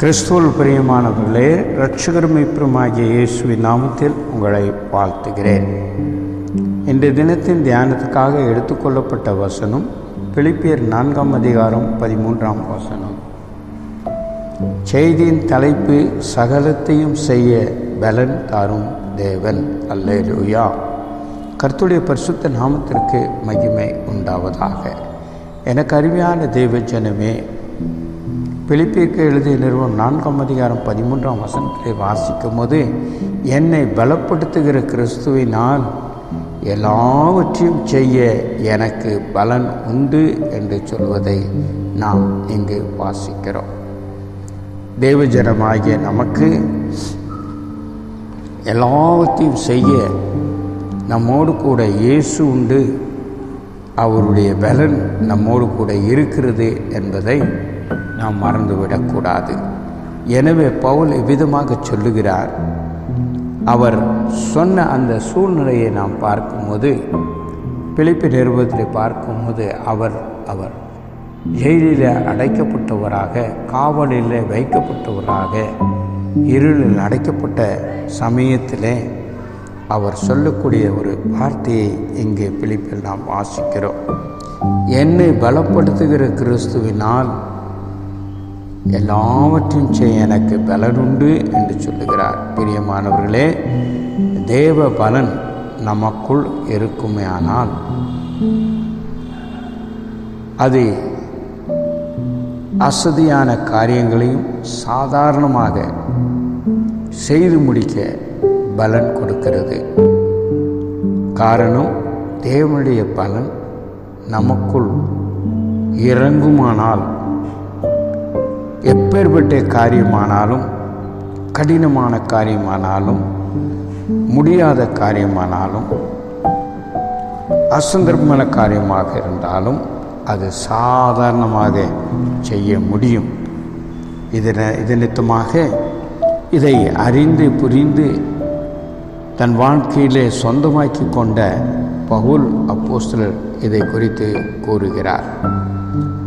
கிறிஸ்துவல் பிரியமானவர்களே ரட்சகர் மீட்பருமாகிய இயேசுவின் நாமத்தில் உங்களை வாழ்த்துகிறேன். இன்றைய தினத்தின் தியானத்துக்காக எடுத்துக்கொள்ளப்பட்ட வசனம் பிலிப்பியர் நான்காம் அதிகாரம் பதிமூன்றாம் வசனம். செய்தியின் தலைப்பு சகலத்தையும் செய்ய பலன் தாரும் தேவன். அல்லேலூயா. கர்த்துடைய பரிசுத்த நாமத்திற்கு மகிமை உண்டாவதாக. எனக்கு அருமையான தேவ ஜனமே பிலிப்பிற்கு எழுதிய நிறுவனம் நான்காம் அதிகாரம் பதிமூன்றாம் வசனத்தை வாசிக்கும் போது என்னை பலப்படுத்துகிற கிறிஸ்துவினால் எல்லாவற்றையும் செய்ய எனக்கு பலன் உண்டு என்று சொல்வதை நாம் இங்கு வாசிக்கிறோம். தேவஜனமாகிய நமக்கு எல்லாவற்றையும் செய்ய நம்மோடு கூட இயேசு உண்டு. அவருடைய பலன் நம்மோடு கூட இருக்கிறது என்பதை நாம் மறந்துவிடக்கூடாது. எனவே பவுல் இவ்விதமாக சொல்லுகிறார். அவர் சொன்ன அந்த சூழ்நிலையை நாம் பார்க்கும்போது பிழைப்பு நிறுவனத்தை பார்க்கும்போது அவர் அவர் ஜெயிலில் அடைக்கப்பட்டவராக காவலில் வைக்கப்பட்டவராக இருளில் அடைக்கப்பட்ட சமயத்திலே அவர் சொல்லக்கூடிய ஒரு வார்த்தையை இங்கே பிழிப்பில் நாம் வாசிக்கிறோம். என்னை பலப்படுத்துகிற கிறிஸ்துவினால் எல்லாவற்றையும் செய்ய எனக்கு பலனுண்டு என்று சொல்லுகிறார். பிரியமானவர்களே தேவ பலன் நமக்குள் இருக்குமே ஆனால் அது அசதியான காரியங்களையும் சாதாரணமாக செய்து முடிக்க பலன் கொடுக்கிறது. காரணம் தேவனுடைய பலன் நமக்குள் இறங்குமானால் எப்பேற்பட்ட காரியமானாலும் கடினமான காரியமானாலும் முடியாத காரியமானாலும் அசந்தர்ப்பமான காரியமாக இருந்தாலும் அது சாதாரணமாக செய்ய முடியும். இதன இது நித்தமாக இதை அறிந்து புரிந்து தன் வாழ்க்கையிலே சொந்தமாக்கி கொண்ட பகுல் அப்போஸ்தலர் இதை குறித்து கூறுகிறார்.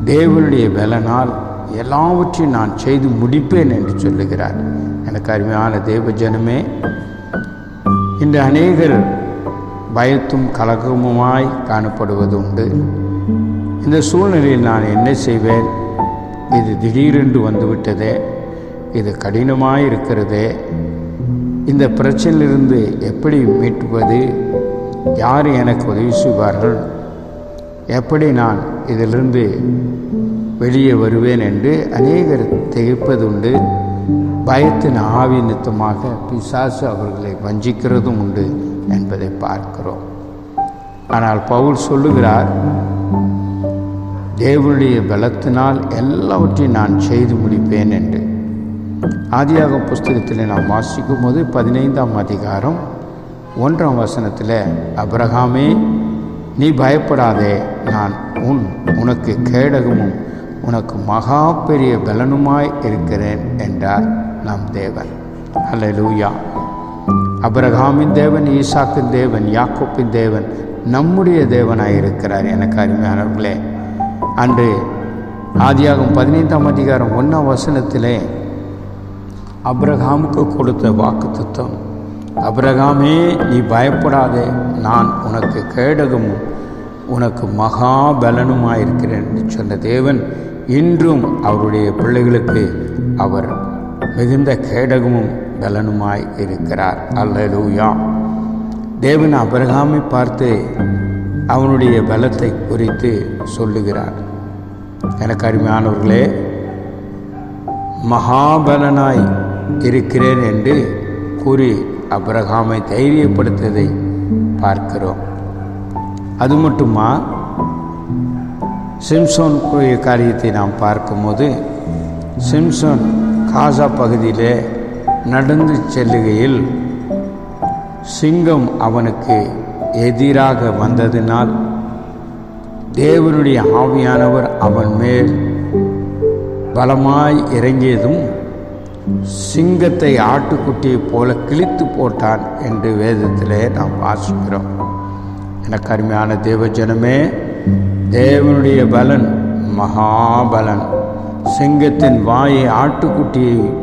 தேவனுடைய பலனால் எல்லாவற்றையும் நான் செய்து முடிப்பேன் என்று சொல்லுகிறார். எனக்கு அருமையான தேவ ஜனமே இன்று அநேகர் பயத்தும் கலகமுமாய் காணப்படுவது உண்டு. இந்த சூழ்நிலையில் நான் என்ன செய்வேன்? இது திடீரென்று வந்துவிட்டதே? இது கடினமாக இருக்கிறதே இந்த பிரச்சனையிலிருந்து எப்படி மீட்டுவது யார் எனக்கு உதவி செய்வார்கள்? எப்படி நான் இதிலிருந்து வெளியே வருவேன் என்று அநேகர் திகைப்பதுண்டு பயத்தின் ஆவி நித்தமாக பிசாசு அவர்களை வஞ்சிக்கிறதும் உண்டு என்பதை பார்க்கிறோம். ஆனால் பவுல் சொல்லுகிறார் தேவனுடைய பலத்தினால் எல்லாவற்றையும் நான் செய்து முடிப்பேன் என்று. ஆதியாக புஸ்தகத்தில் நாம் வாசிக்கும் போது பதினைந்தாம் அதிகாரம் ஒன்றாம் வசனத்தில் அப்ரஹாமே நீ பயப்படாதே நான் உன் உனக்கு கேடகமும் உனக்கு மகா பெரிய பலனுமாய் இருக்கிறேன் என்றார் நம் தேவன். அல்ல லூயா அபரகாமின் தேவன் ஈசாக்கின் தேவன் யாக்கோப்பின் தேவன் நம்முடைய தேவனாய் இருக்கிறார் எனக்கு அருமையானவர்களே. அன்று ஆதியாகும் பதினைந்தாம் அதிகாரம் ஒன்றாம் வசனத்திலே அப்ரஹாமுக்கு கொடுத்த வாக்கு தத்துவம் அபிரகாமே நீ பயப்படாதே நான் உனக்கு கேடகமும் உனக்கு மகா பலனுமாயிருக்கிறேன் என்று சொன்ன தேவன் இன்றும் அவருடைய பிள்ளைகளுக்கு அவர் மிகுந்த கேடகமும் பலனுமாய் இருக்கிறார். அல்லூயா தேவன் அபிரகாமை பார்த்து அவனுடைய பலத்தை குறித்து சொல்லுகிறார். எனக்கு அருமையானவர்களே மகாபலனாய் இருக்கிறேன் என்று கூறி அப்ரஹாமை தைரியப்படுத்ததை பார்க்கிறோம். அது மட்டுமா? சிம்சோன் காரியத்தை நாம் பார்க்கும்போது சிம்சோன் காசா பகுதியிலே நடந்து செல்லுகையில் சிங்கம் அவனுக்கு எதிராக வந்ததினால் தேவனுடைய ஆவியானவர் அவன் மேல் பலமாய் இறங்கியதும் சிங்கத்தை ஆட்டுக்குட்டியைப் போல கிழித்து போட்டான் என்று வேதத்திலே நாம் வாசிக்கிறோம். எனக்கு அருமையான தேவஜனமே தேவனுடைய பலன் மகாபலன். சிங்கத்தின் வாயை ஆட்டுக்குட்டியை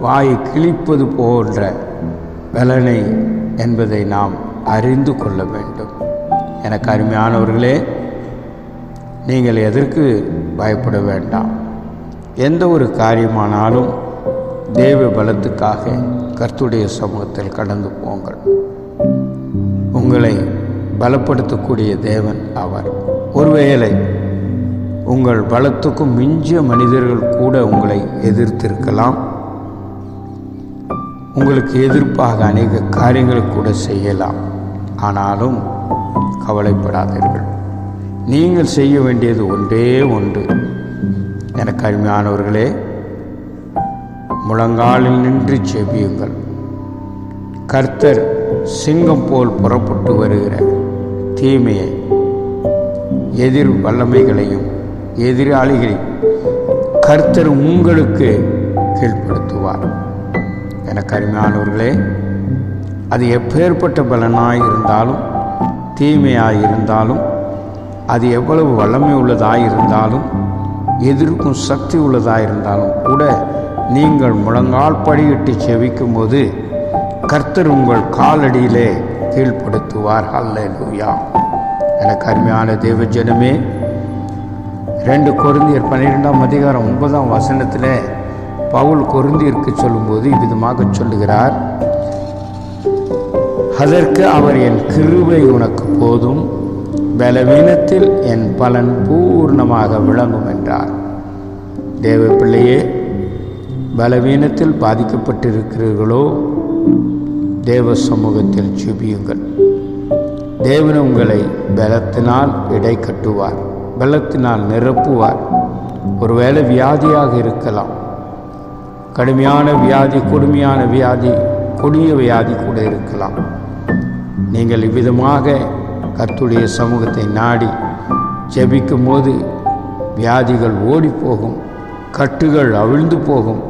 வாயை கிழிப்பது போன்ற பலனை என்பதை நாம் அறிந்து கொள்ள வேண்டும். எனக்கு அருமையானவர்களே நீங்கள் எதற்கு பயப்பட வேண்டாம்? எந்த ஒரு காரியமானாலும் தேவ பலத்துக்காக கர்த்துடைய சமூகத்தில் கடந்து போங்கள். உங்களை பலப்படுத்தக்கூடிய தேவன் அவர் ஒருவேளை உங்கள் பலத்துக்கும் மிஞ்சிய மனிதர்கள் கூட உங்களை எதிர்த்திருக்கலாம். உங்களுக்கு எதிர்ப்பாக அநேக காரியங்களை கூட செய்யலாம். ஆனாலும் கவலைப்படாதீர்கள். நீங்கள் செய்ய வேண்டியது ஒன்றே ஒன்று. எனக்கு அருமையானவர்களே முழங்காலில் நின்று செபியுங்கள். கர்த்தர் சிங்கம் போல் புறப்பட்டு வருகிற தீமையை எதிர் வல்லமைகளையும் எதிராளிகளையும் கர்த்தர் உங்களுக்கு கீழ்ப்படுத்துவார். என கருமையானவர்களே அது எப்பேற்பட்ட பலனாக இருந்தாலும் தீமையாக இருந்தாலும் அது எவ்வளவு வல்லமை உள்ளதாக இருந்தாலும் எதிர்க்கும் சக்தி உள்ளதாக இருந்தாலும் கூட நீங்கள் முழங்கால் படியிட்டு செவிக்கும் போது கர்த்தர் உங்கள் காலடியிலே கீழ்ப்படுத்துவார். அல்லேலூயா எனக்கு அருமையான தேவ ஜனமே ரெண்டு கொருந்தியர் பன்னிரெண்டாம் அதிகாரம் ஒன்பதாம் வசனத்தில் பவுல் கொருந்தியருக்கு சொல்லும்போது இவ்விதமாக சொல்லுகிறார். அதற்கு அவர் என் கிருவை உனக்கு போதும் பலவீனத்தில் என் பலன் பூர்ணமாக விளங்கும் என்றார். தேவ பிள்ளையே பலவீனத்தில் பாதிக்கப்பட்டிருக்கிறீர்களோ தேவ சமூகத்தில் ஜெபியுங்கள். தேவன் உங்களை பலத்தினால் இடை கட்டுவார் பலத்தினால் நிரப்புவார். ஒருவேளை வியாதியாக இருக்கலாம். கடுமையான வியாதி கொடுமையான வியாதி கொடிய வியாதி கூட இருக்கலாம். நீங்கள் இவ்விதமாக கத்துடைய சமூகத்தை நாடி ஜெபிக்கும் போது வியாதிகள் ஓடிப்போகும் போகும் கட்டுகள் அவிழ்ந்து போகும்.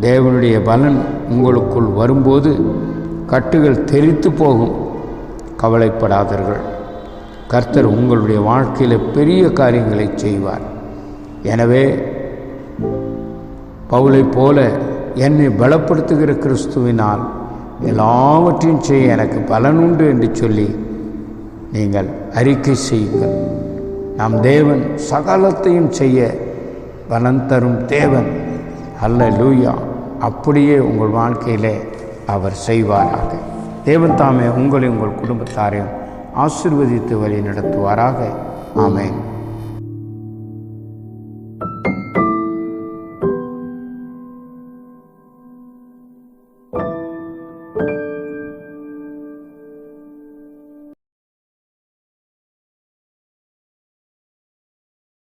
தேவனுடைய பலன் உங்களுக்குள் வரும்போது கட்டுகள் தெரித்து போகும். கவலைப்படாதீர்கள். கர்த்தர் உங்களுடைய வாழ்க்கையில் பெரிய காரியங்களை செய்வார். எனவே பவுலைப் போல என்னை பலப்படுத்துகிற கிறிஸ்துவினால் எல்லாவற்றையும் செய்ய எனக்கு பலனுண்டு என்று சொல்லி நீங்கள் அறிக்கை செய்யுங்கள். நம் தேவன் சகலத்தையும் செய்ய பலன் தரும் தேவன். அல்ல லூயா அப்படியே உங்கள் வாழ்க்கையிலே அவர் செய்வாராக. தேவன் தாமே உங்களையும் உங்கள் குடும்பத்தாரையும் ஆசிர்வதித்து வழி நடத்துவாராக ஆமேன்.